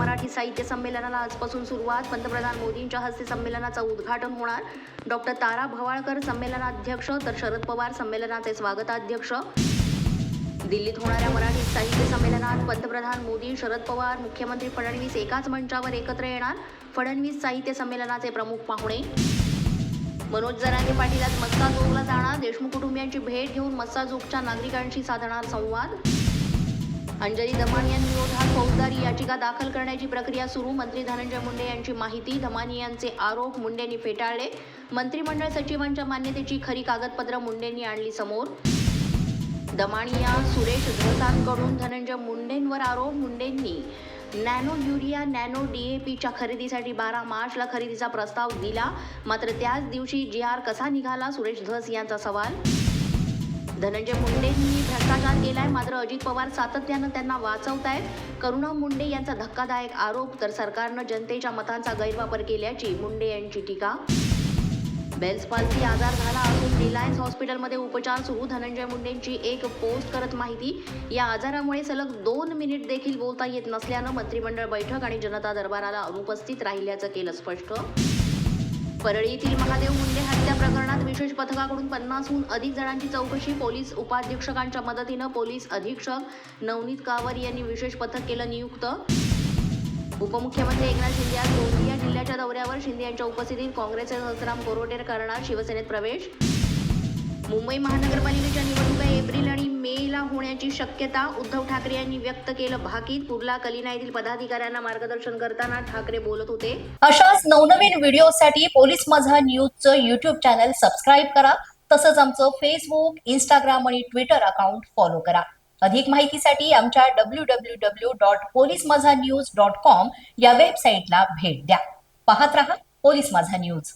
मराठी साहित्य संमेलनाला आजपासून सुरुवात. पंतप्रधान मोदींच्या हस्ते संमेलनाचं उद्घाटन होणार. डॉक्टर तारा भवाळकर संमेलनाध्यक्ष तर शरद पवार संमेलनाचे स्वागताध्यक्ष. दिल्लीत होणाऱ्या मराठी साहित्य संमेलनात पंतप्रधान मोदी शरद पवार मुख्यमंत्री फडणवीस एकाच मंचावर एकत्र येणार. फडणवीस साहित्य संमेलनाचे प्रमुख पाहुणे. मनोज जरांगे पाटील आज मस्साजोगला जाणार. देशमुख कुटुंबियांची भेट घेऊन मस्साजोगच्या नागरिकांशी साधणार संवाद. अंजली दमानिया विरोधात फौजदारी याचिका दाखल करण्याची प्रक्रिया सुरू. मंत्री धनंजय मुंडे यांची माहिती दमानियांचे आरोप मुंडेंनी फेटाळले. मंत्रिमंडळ सचिवांच्या मान्यतेची खरी कागदपत्र मुंडेंनी आणली समोर. दमाणिया सुरेश धसांकडून धनंजय मुंडेंवर आरोप मुंडेंनी. नॅनो युरिया नॅनो डीएपीच्या खरेदीसाठी बारा मार्चला खरेदीचा प्रस्ताव दिला. मात्र त्याच दिवशी जी आर कसा निघाला? सुरेश धस यांचा सवाल. धनंजय मुंडेंनी भ्रष्टाचार केलाय. मात्र अजित पवार सातत्यानं त्यांना वाचवतायत. करुणा मुंडे यांचा धक्कादायक आरोप तर सरकारनं जनतेच्या मतांचा गैरवापर केल्याची मुंडे यांची टीका. बेल्स पालसी आजार झाला असून रिलायन्स हॉस्पिटलमध्ये उपचार सुरू. धनंजय मुंडेंची एक पोस्ट करत माहिती. या आजारामुळे सलग दोन मिनिट देखील बोलता येत नसल्यानं मंत्रिमंडळ बैठक आणि जनता दरबाराला अनुपस्थित राहिल्याचं केलं स्पष्ट. परळीतील महादेव मुंडे हत्या प्रकरणात विशेष पथकाकडून पन्नासहून अधिक जणांची चौकशी. पोलीस उपाधीक्षकांच्या मदतीनं पोलीस अधीक्षक नवनीत कावर यांनी विशेष पथक केलं नियुक्त. उपमुख्यमंत्री एकनाथ शिंदे आज गोंदिया जिल्ह्याच्या दौऱ्यावर. शिंदे यांच्या उपस्थितीत काँग्रेसचे हसराम कोरोटेर करणार शिवसेनेत प्रवेश. मुंबई महानगरपालिकेच्या निवडणुका एप्रिल आणि मे होण्याची शक्यता उद्धव ठाकरे यांनी व्यक्त केलं भाकीत कुर्ला कलिना येथील पदाधिकाऱ्यांना मार्गदर्शन करताना ठाकरे बोलत होते. अशाच नवनवीन व्हिडिओसाठी पोलीस माझा न्यूजचं युट्यूब चॅनल सबस्क्राईब करा. तसंच आमचं फेसबुक इंस्टाग्राम आणि ट्विटर अकाउंट फॉलो करा. अधिक माहितीसाठी आमच्या W W W dot police Majha news dot com या वेबसाईटला भेट द्या. पाहत रहा पोलीस माझा न्यूज